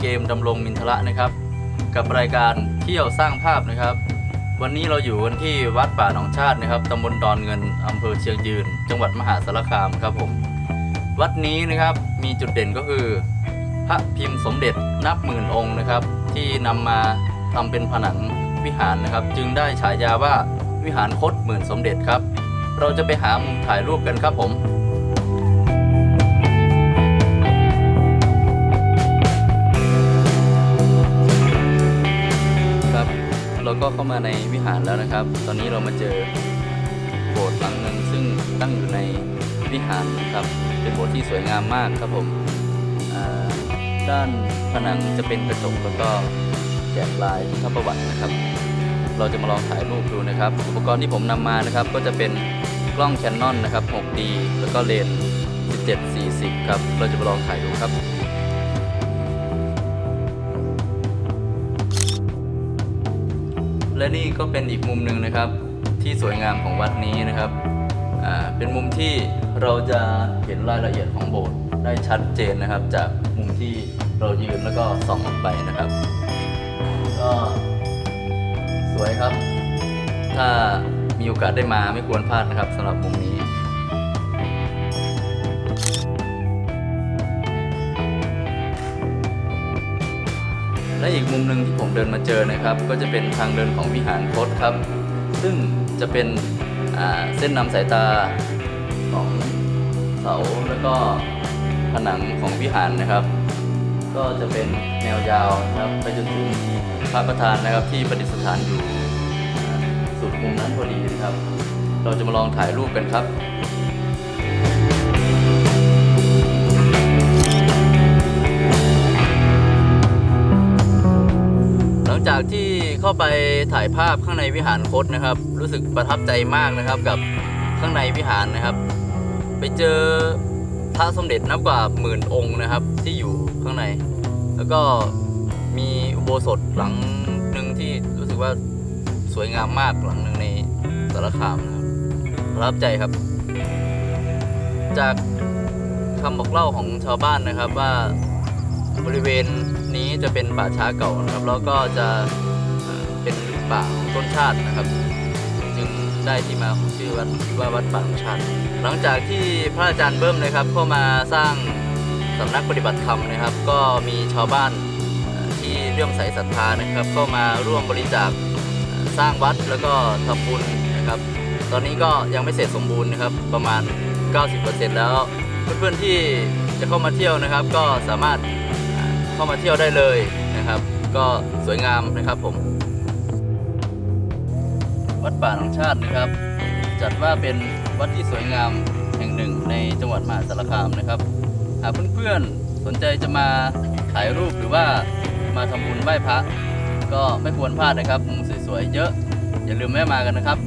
เกมดำรงมินทระนะครับ กับรายการเที่ยวสร้างภาพนะครับ วันนี้เราอยู่กันที่วัดป่าหนองชาตินะครับตำบลดอนเงินอำเภอเชียงยืน จังหวัดมหาสารคามครับผมวัดนี้นะครับมีจุดเด่นก็คือ พระพิมพ์สมเด็จนับหมื่นองค์นะครับ ที่นำมาทำเป็นผนังวิหารนะครับ จึงได้ฉายาว่าวิหารคดหมื่นสมเด็จครับ เราจะไปหามุมถ่ายรูปกันครับผม เราก็เข้ามาในวิหารแล้วนะครับ ตอนนี้เรามาเจอโบสถ์หลังหนึ่งซึ่งตั้งอยู่ในวิหารครับ เป็นโบสถ์ที่สวยงามมากครับผมด้านผนังจะเป็นกระจกแล้วก็แกะลายพุทธประวัตินะครับ เราจะมาลองถ่ายรูปดูนะครับ อุปกรณ์ที่ผมนำมานะครับ ก็จะเป็นกล้อง Canon นะครับ 6D แล้วก็เลนส์1740 ครับ เราจะมาลองถ่ายดูครับ และนี่ก็เป็นอีกมุมหนึ่งนะครับที่สวยงามของวัดนี้นะครับเป็นมุมที่เราจะเห็นรายละเอียดของโบสถ์ได้ชัดเจนนะครับ จากมุมที่เรายืนแล้วก็ส่องออกไปนะครับก็สวยครับ ถ้ามีโอกาสได้มาไม่ควรพลาดนะครับสำหรับมุมนี้ และอีกมุมหนึ่งที่ผมเดินมาเจอนะครับ ก็จะเป็นทางเดินของวิหารคดครับ ซึ่งจะเป็นเส้นนำสายตาของเสาแล้วก็ผนังของวิหารนะครับ ก็จะเป็นแนวยาวนะครับไปจนถึงพระประธานนะครับที่ประดิษฐานอยู่สุดมุมนั้นพอดีนะครับ เราจะมาลองถ่ายรูปกันครับ เข้าไปถ่ายภาพข้างในวิหารคดนะครับ รู้สึกประทับใจมากนะครับกับข้างในวิหารนะครับ ไปเจอพระสมเด็จนับกว่าหมื่นองค์นะครับ ที่อยู่ข้างใน แล้วก็มีอุโบสถหลังหนึ่งที่รู้สึกว่าสวยงามมากหลังหนึ่งในสารคามนะครับประทับใจครับ จากคำบอกเล่าของชาวบ้านนะครับว่าบริเวณนี้จะเป็นป่าช้าเก่านะครับ แล้วก็จะ ป่าของต้นชาตินะครับ จึงได้ที่มาของชื่อวัดว่าวัดป่าต้นชาติ หลังจากที่พระอาจารย์เบิ้มนะครับเข้ามาสร้างสำนักปฏิบัติธรรมนะครับ ก็มีชาวบ้านที่เลื่อมใสศรัทธานะครับ เข้ามาร่วมบริจาคสร้างวัดแล้วก็ทำบุญนะครับ ตอนนี้ก็ยังไม่เสร็จสมบูรณ์นะครับ ประมาณ 90%แล้วเพื่อนๆที่จะเข้ามาเที่ยวนะครับ ก็สามารถเข้ามาเที่ยวได้เลยนะครับ ก็สวยงามนะครับผม วัดป่าหนองชาตินะครับ จัดว่าเป็นวัดที่สวยงามแห่งหนึ่งในจังหวัดมหาสารคามนะครับ หากเพื่อนๆสนใจจะมาถ่ายรูปหรือว่ามาทำบุญไหว้พระ ก็ไม่ควรพลาดนะครับมุมสวยๆเยอะ อย่าลืมแวะมากันนะครับ